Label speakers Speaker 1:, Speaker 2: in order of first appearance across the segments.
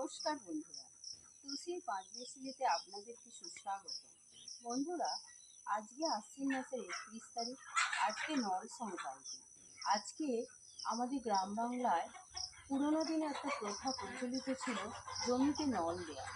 Speaker 1: নমস্কার বন্ধুরা। তুলসীর পাঁচমিশিলিতে আপনাদেরকে সুস্বাগত? বন্ধুরা, আজকে আশ্বিন মাসের একত্রিশ তারিখ, আজকে নল সংক্রান্তি। আজকে আমাদের গ্রাম বাংলায় পুরোনো দিনে একটা প্রথা প্রচলিত ছিল, জমিতে নল দেওয়া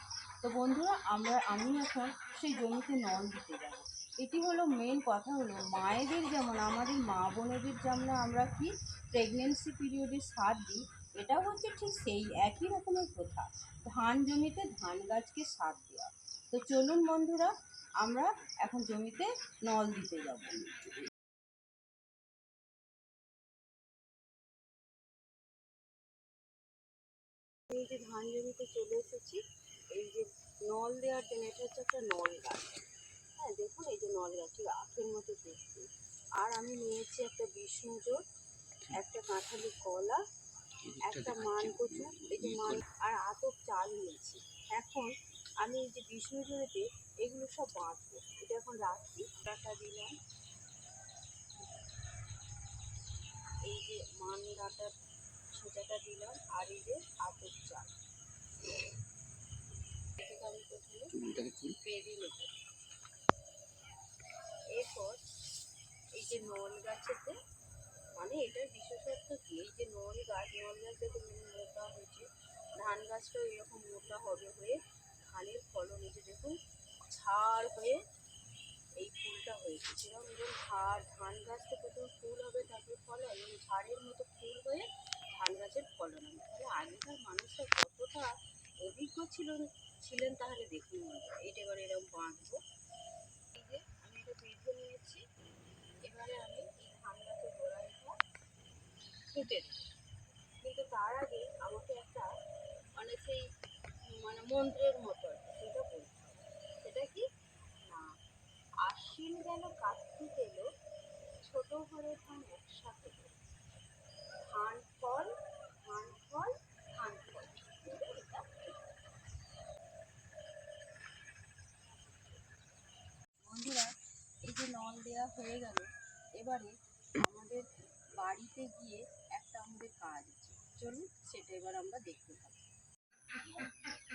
Speaker 1: তো বন্ধুরা, আমরা, আমি এখন সেই জমিতে নল দিতে যাব। এটি হলো মেন কথা হলো, মায়েদের যেমন, আমাদের মা বোনেদের যেমন আমরা কি প্রেগনেন্সি পিরিয়ডে সার দিই এটাও হচ্ছে ঠিক সেই একই রকমের প্রথা। ধান জমিতে ধান গাছকে সার দেওয়া। তো চলুন বন্ধুরা, আমরা এখন জমিতে নল দিতে যাব। এই যে ধান জমিতে চলে এসেছি, এই যে নল দেওয়ার জন্য এটা হচ্ছে একটা নল গাছ। হ্যাঁ দেখুন এই যে নল গাছ আখের মতো দেখতে। আর আমি নিয়েছি একটা বিষ্ণুজোর একটা কাঁঠালি কলা একটা মান কচু এই যে মান আর আতপ চাল নিয়েছি। এখন আমি এই যে বিষ্ণু এগুলো সব বাঁধবো। এটা এখন রাখছি। ডাটা দিলাম। এই যে মান ডাটার ছোটাটা দিলাম আর এই যে আতপ চাল। এটাকে আমি প্রথমে বেঁধে নেব। এরপর এই যে নল গাছেতে মানে এটার বিশেষত্ব কি? এই যে নল গাছ নল গাছ দেখুন মোটা হয়েছে, ধান গাছটাও এরকম মোটা হবে হয়ে ধানের ফলন যে দেখুন ঝাড় হয়ে এই ফুলটা হয়েছে। যেরকম এরকম ঝাড়, ধান গাছ তো প্রথম ফুল হবে, তারপরে ফল হয় এবং ঝাড়ের মতো ফুল হয়ে ধান গাছের ফলন হবে। তাহলে আগেকার মানুষরা কতটা অভিজ্ঞ ছিল ছিলেন তাহলে দেখুন এটা এবার এরকম বাঁধবো এই যে আমি এটা বেঁধে নিয়েছি এবারে আমি এই ধান গাছের গোড়াটা কেটে কিন্তু তার আগে আমাকে একটা মানে সেই মানে মন্ত্রের মতো সেটা বলতে সেটা কি? না, আশ্বিন গেল কার্তিক এলো, ছোট ঘরে ধান একসাথে। ধান ফল ধান ফল ধান ফল। বন্ধুরা, এই যে নল দেওয়া হয়ে গেল, এবারে আমাদের বাড়িতে গিয়ে চলুন সেটা এবার আমরা দেখতে থাকি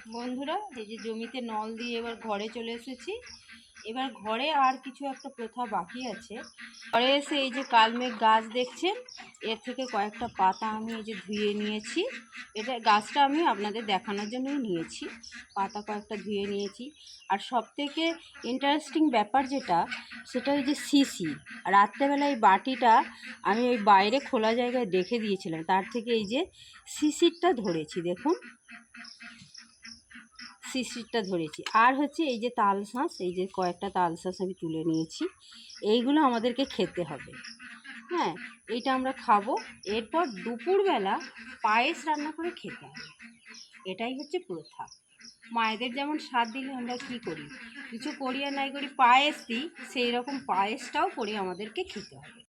Speaker 1: বন্ধুরা, এই যে জমিতে নল দিয়ে এবার ঘরে চলে এসেছি। এবার ঘরে আর কিছু একটা প্রথা বাকি আছে। ঘরে এসে এই যে কালমেঘ গাছ দেখছেন, এর থেকে কয়েকটা পাতা আমি এই যে ধুয়ে নিয়েছি। এটা গাছটা আমি আপনাদের দেখানোর জন্যই নিয়েছি। পাতা কয়েকটা ধুয়ে নিয়েছি। আর সব থেকে ইন্টারেস্টিং ব্যাপার যেটা, সেটা ওই যে সিসি রাত্রেবেলা এই বাটিটা আমি ওই বাইরে খোলা জায়গায় রেখে দিয়েছিলাম। তার থেকে এই যে সিসিরটা ধরেছি, দেখুন। শিশিরটা ধরেছি। আর হচ্ছে এই যে তাল শাঁস, এই যে কয়েকটা তাল শাঁস আমি তুলে নিয়েছি, এইগুলো আমাদেরকে খেতে হবে। হ্যাঁ এইটা আমরা খাব। এরপর দুপুরবেলা পায়েস রান্না করে খেতে হবে। এটাই হচ্ছে প্রথা। মায়েদের যেমন স্বাদ দিলে আমরা কি করি? কিছু করি আর নাই করি, পায়েস দিই সেই রকম পায়েসটাও করে আমাদেরকে খেতে হবে।